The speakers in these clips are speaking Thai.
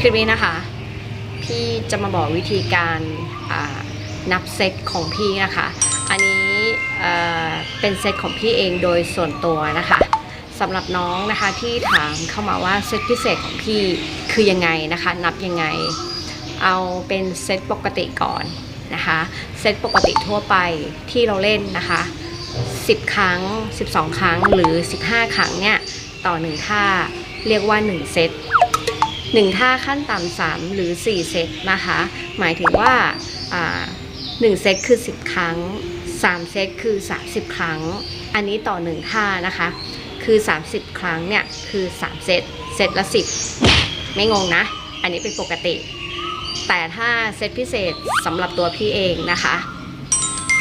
คลิปนี้นะคะ พี่จะมาบอกวิธีการนับเซตของพี่นะคะ อันนี้เอ่อเป็นเซตของพี่เองโดยส่วนตัวนะคะสำหรับน้องนะคะที่ถามเข้ามาว่าเซตพิเศษของพี่คือยังไงนะคะ นับยังไง เอาเป็นเซตปกติก่อนนะคะเซตปกติทั่วไปที่เราเล่นนะคะ 10 ครั้ง 12 ครั้งหรือ 15 ครั้งเนี่ยต่อ 1 ท่า เรียกว่า 1 เซต 1 ท่าขั้นต่ำ3หรือ 4 เซตนะคะ หมายถึงว่าอ่า1เซตคือ 10 ครั้ง 3 เซตคือ 30 ครั้ง อันนี้ต่อ 1 ท่านะคะ คือ 30 ครั้งเนี่ย คือ 3 เซต เซตละ 10 ไม่งงนะ อันนี้เป็นปกติ แต่ถ้าเซตพิเศษสำหรับตัวพี่เองนะคะ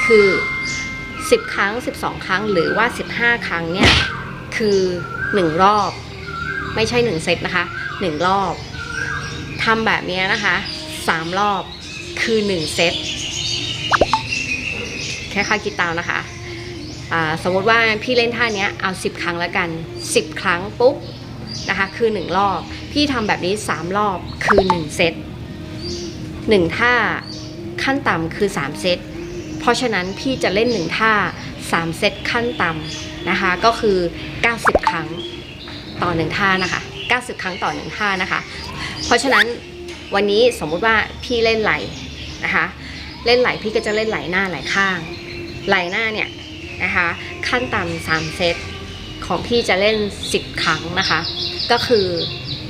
คือ 10 ครั้ง 12 ครั้งหรือว่า 15 ครั้งเนี่ย คือ 1 รอบ ไม่ใช่ 1 เซตนะคะ 1รอบทำแบบนี้นะคะ3รอบคือ1เซตแค่ค่อยๆคิดตามนะคะสมมติว่าพี่เล่นท่าเนี้ยเอา 10 ครั้งแล้วกัน 10 ครั้งปุ๊บนะคะคือ 1 รอบ พี่ทำแบบนี้ 3 รอบคือ 1 เซต1ท่าขั้นต่ำคือ 3 เซตเพราะฉะนั้นพี่จะเล่น 1 ท่า 3 เซตขั้นต่ำนะคะก็คือ 90 ครั้งต่อ 1 ท่านะคะ 90 ครั้งต่อ1ท่านะคะ เพราะฉะนั้นวันนี้สมมุติว่าพี่เล่นไหลนะคะ เล่นไหลพี่ก็จะเล่นไหลหน้าไหลข้าง ไหลหน้าเนี่ยนะคะขั้นต่ำ3เซตของพี่จะเล่น 10 ครั้งนะคะ ก็คือ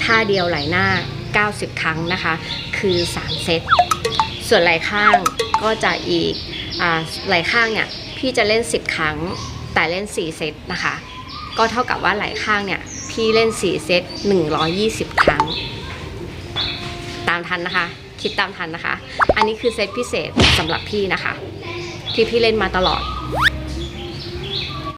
ท่าเดียวไหลหน้า 90 ครั้งนะคะ คือ 3 เซต ส่วนไหลข้างก็จะอีกอไหลข้างเนี่ยพี่จะเล่น 10 ครั้งแต่เล่น 4 เซตนะคะ ก็เท่ากับว่าไหลข้างเนี่ย พี่เล่น 4 เซต 120 ครั้ง ตามทันนะคะ คิดตามทันนะคะ อันนี้คือเซตพิเศษสำหรับพี่นะคะ ที่พี่เล่นมาตลอด